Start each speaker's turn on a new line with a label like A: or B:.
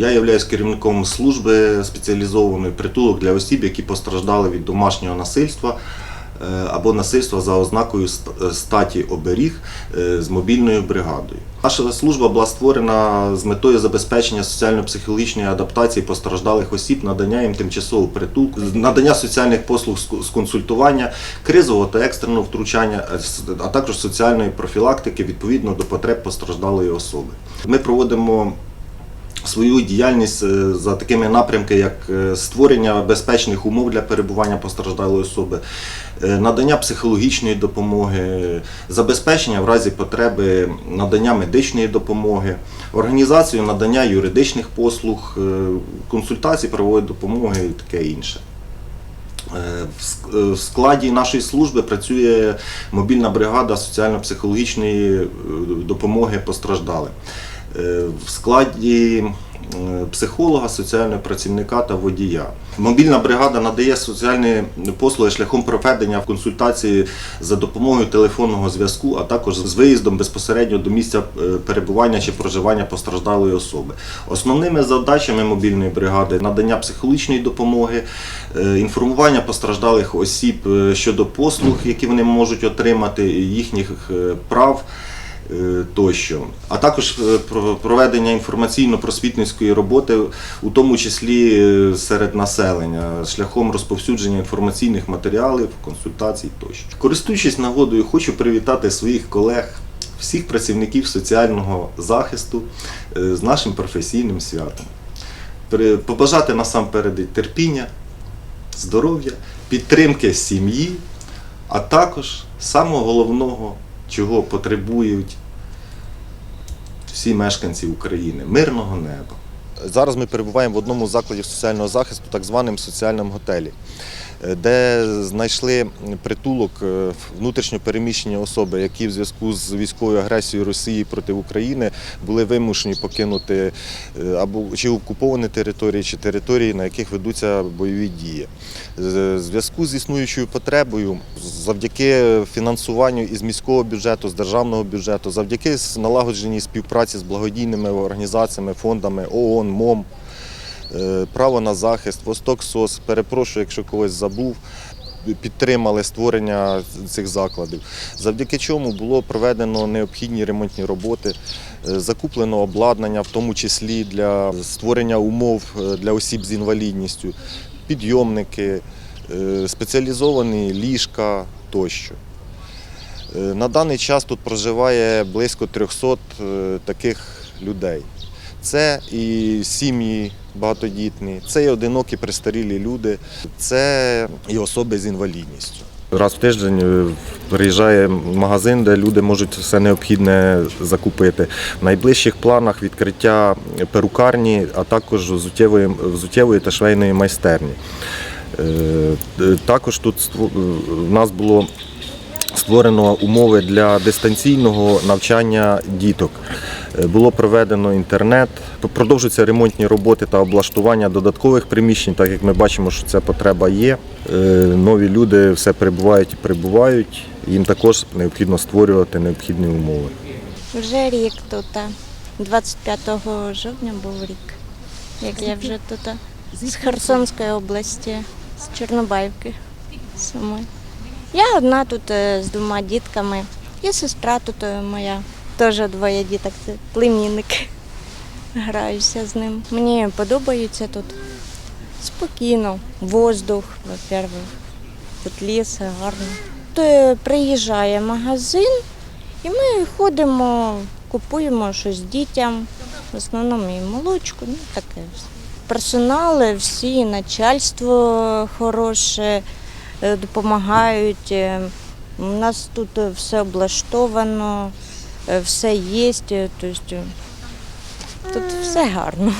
A: Я являюсь керівником служби спеціалізованої притулок для осіб, які постраждали від домашнього насильства е, або насильства за ознакою ст- статі оберіг е, з мобільною бригадою. Наша служба була створена з метою забезпечення соціально-психологічної адаптації постраждалих осіб, надання їм тимчасового притулку, надання соціальних послуг з консультування, кризового та екстреного втручання, е, а також соціальної профілактики відповідно до потреб постраждалої особи. Ми проводимо свою діяльність е, за такими напрямками, як е, створення безпечних умов для перебування постраждалої особи, е, надання психологічної допомоги, забезпечення в разі потреби надання медичної допомоги, організацію надання юридичних послуг, консультацій, правової допомоги і таке інше. В ск- В складі нашої служби працює мобільна бригада соціально-психологічної допомоги постраждалим. Е, В складі е, психолога, соціального працівника та водія. Мобільна бригада надає соціальні послуги шляхом проведення консультації за допомогою телефонного зв'язку, а також з виїздом безпосередньо до місця е, перебування чи проживання постраждалої особи. Основними завдачами мобільної бригади надання психологічної допомоги, інформування постраждалих осіб щодо послуг, які вони можуть отримати, їхніх прав тощо, а також е, про- проведення інформаційно-просвітницької роботи, у тому числі е, серед населення, шляхом розповсюдження інформаційних матеріалів, консультацій тощо. Користуючись нагодою, хочу привітати своїх колег, всіх працівників соціального захисту е, з нашим професійним святом. Побажати насамперед терпіння, здоров'я, підтримки сім'ї, а також самого головного, чого потребують всі мешканці України мирного неба. Зараз ми перебуваємо в одному з закладів соціального захисту, так званому соціальному готелі, де знайшли притулок е, внутрішньо переміщені особи, які в зв'язку з військовою агресією Росії проти України були вимушені покинути е, або чи окуповані території, чи території, на яких ведуться бойові дії. В зв'язку з існуючою потребою, завдяки фінансуванню із міського бюджету, з державного бюджету, завдяки налагодженій співпраці з благодійними організаціями, фондами ООН, МОМ, е, право на захист, Восток СОС, перепрошую, якщо когось забув. Підтримали створення цих закладів, завдяки чому було проведено необхідні ремонтні роботи, е, закуплено обладнання, в тому числі для створення умов е, для осіб з інвалідністю, підйомники, е, спеціалізовані ліжка тощо. Е, На даний час тут проживає близько 300 е, таких людей. Це і сім'ї багатодітні, це і одинокі престарілі люди, це і особи з інвалідністю. Раз в тиждень е, приїжджає магазин, де люди можуть все необхідне закупити. В найближчих планах відкриття перукарні, а також взуттєвої, взуттєвої та швейної майстерні. Е, е, Також тут в нас було створено умови для дистанційного навчання діток. Е, Було проведено інтернет, продовжуються ремонтні роботи та облаштування додаткових приміщень, так як ми бачимо, що ця потреба є. Е, Нові люди все прибувають і прибувають. Їм також необхідно створювати необхідні умови.
B: Вже рік тут. 25 жовтня був рік, як я вже тут з Херсонської області, з Чорнобаївки самої. Я одна тут е, з двома дітками. Є сестра тут е, моя, теж двоє діток, це племінники. Граюся з ним. Мені подобається тут. Спокійно, воздух, во-первых. Тут ліс гарно. То е, приїжджає магазин, і ми ходимо, купуємо щось дітям, в основному і молочку, ну таке. все. Персонал, е, всі, начальство хороше, е, допомагають. е, У нас тут е, все облаштовано, е, все є, е, тобто тут все гарно.